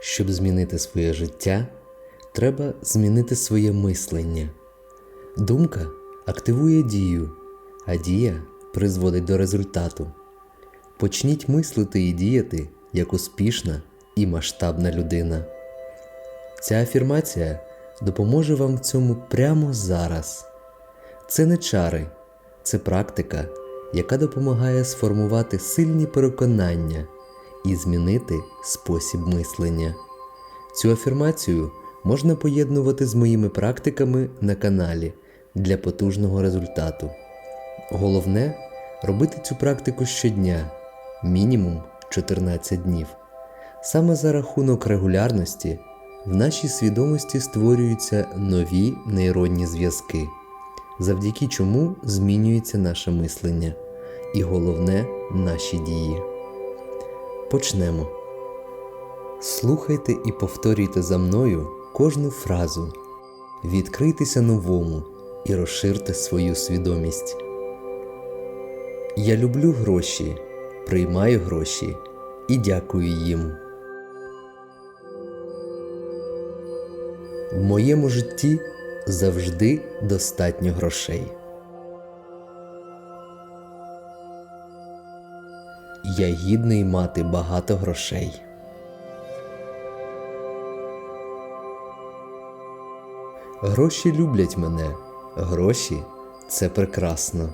Щоб змінити своє життя, треба змінити своє мислення. Думка активує дію, а дія призводить до результату. Почніть мислити і діяти як успішна і масштабна людина. Ця афірмація допоможе вам в цьому прямо зараз. Це не чари, це практика, яка допомагає сформувати сильні переконання і змінити спосіб мислення. Цю афірмацію можна поєднувати з моїми практиками на каналі для потужного результату. Головне робити цю практику щодня, мінімум 14 днів. Саме за рахунок регулярності в нашій свідомості створюються нові нейронні зв'язки, завдяки чому змінюється наше мислення і головне наші дії. Почнемо. Слухайте і повторюйте за мною кожну фразу. Відкрийтеся новому і розширте свою свідомість. Я люблю гроші, приймаю гроші і дякую їм. В моєму житті завжди достатньо грошей. Я гідний мати багато грошей. Гроші люблять мене. Гроші це прекрасно.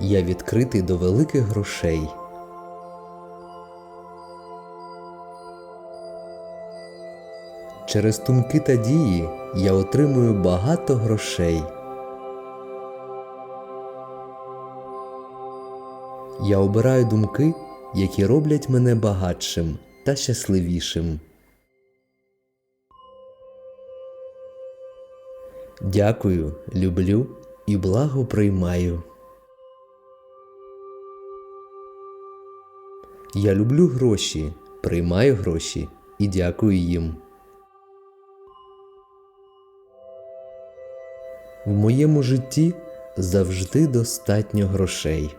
Я відкритий до великих грошей. Через думки та дії я отримую багато грошей. Я обираю думки, які роблять мене багатшим та щасливішим. Дякую, люблю і благо приймаю. Я люблю гроші, приймаю гроші і дякую їм. В моєму житті завжди достатньо грошей.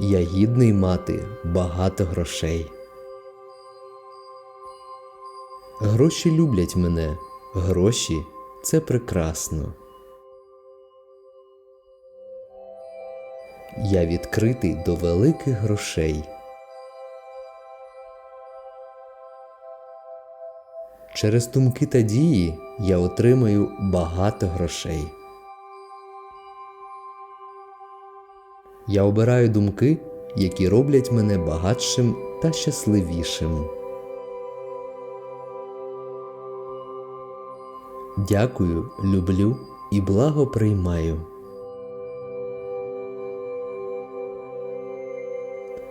Я гідний мати багато грошей. Гроші люблять мене, гроші це прекрасно. Я відкритий до великих грошей. Через думки та дії я отримаю багато грошей. Я обираю думки, які роблять мене багатшим та щасливішим. Дякую, люблю і благо приймаю.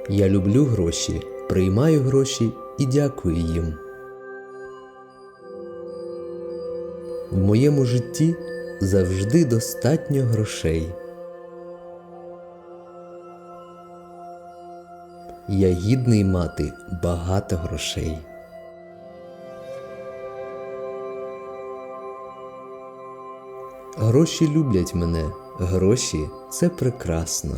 Я люблю гроші, приймаю гроші і дякую їм. В моєму житті завжди достатньо грошей. Я гідний мати багато грошей. Гроші люблять мене, гроші це прекрасно.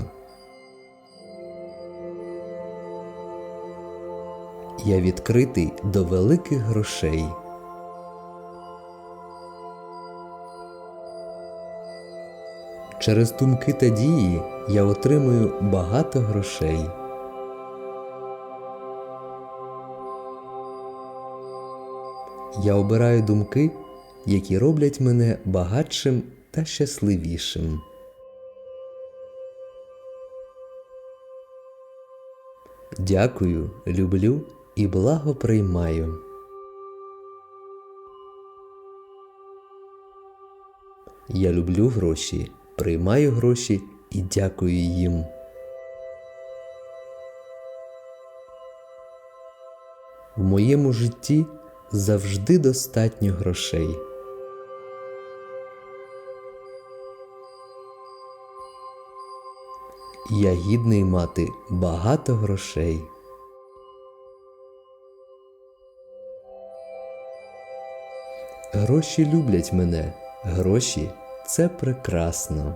Я відкритий до великих грошей. Через думки та дії я отримую багато грошей. Я обираю думки, які роблять мене багатшим та щасливішим. Дякую, люблю і благо приймаю. Я люблю гроші, приймаю гроші і дякую їм. В моєму житті завжди достатньо грошей. Я гідний мати багато грошей. Гроші люблять мене, гроші це прекрасно.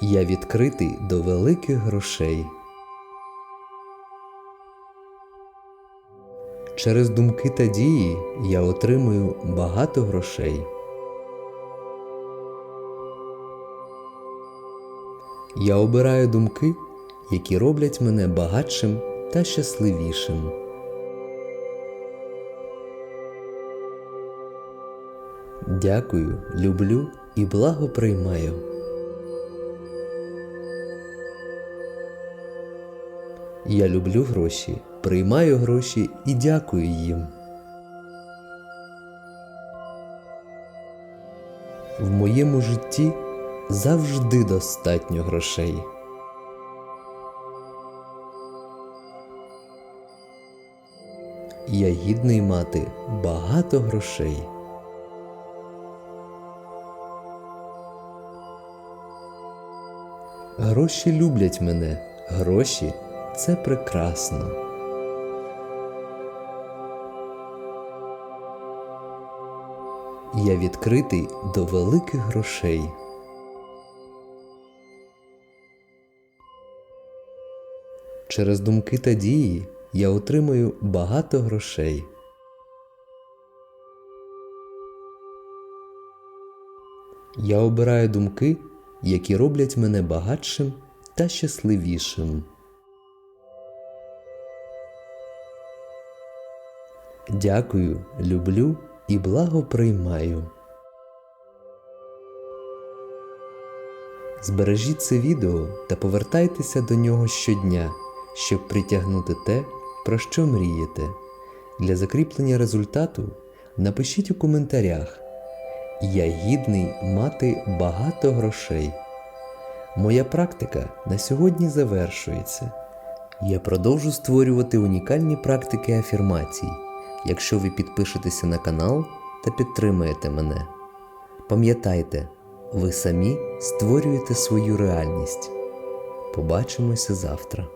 Я відкритий до великих грошей. Через думки та дії я отримую багато грошей. Я обираю думки, які роблять мене багатшим та щасливішим. Дякую, люблю і благо приймаю. Я люблю гроші, приймаю гроші і дякую їм. В моєму житті завжди достатньо грошей. Я гідний мати багато грошей. Гроші люблять мене, гроші це прекрасно. Я відкритий до великих грошей. Через думки та дії я отримую багато грошей. Я обираю думки, які роблять мене багатшим та щасливішим. Дякую, люблю і благо приймаю. Збережіть це відео та повертайтеся до нього щодня, щоб притягнути те, про що мрієте. Для закріплення результату напишіть у коментарях Я гідний мати багато грошей. Моя практика на сьогодні завершується. Я продовжу створювати унікальні практики афірмацій, якщо ви підпишетеся на канал та підтримаєте мене. Пам'ятайте, ви самі створюєте свою реальність. Побачимося завтра.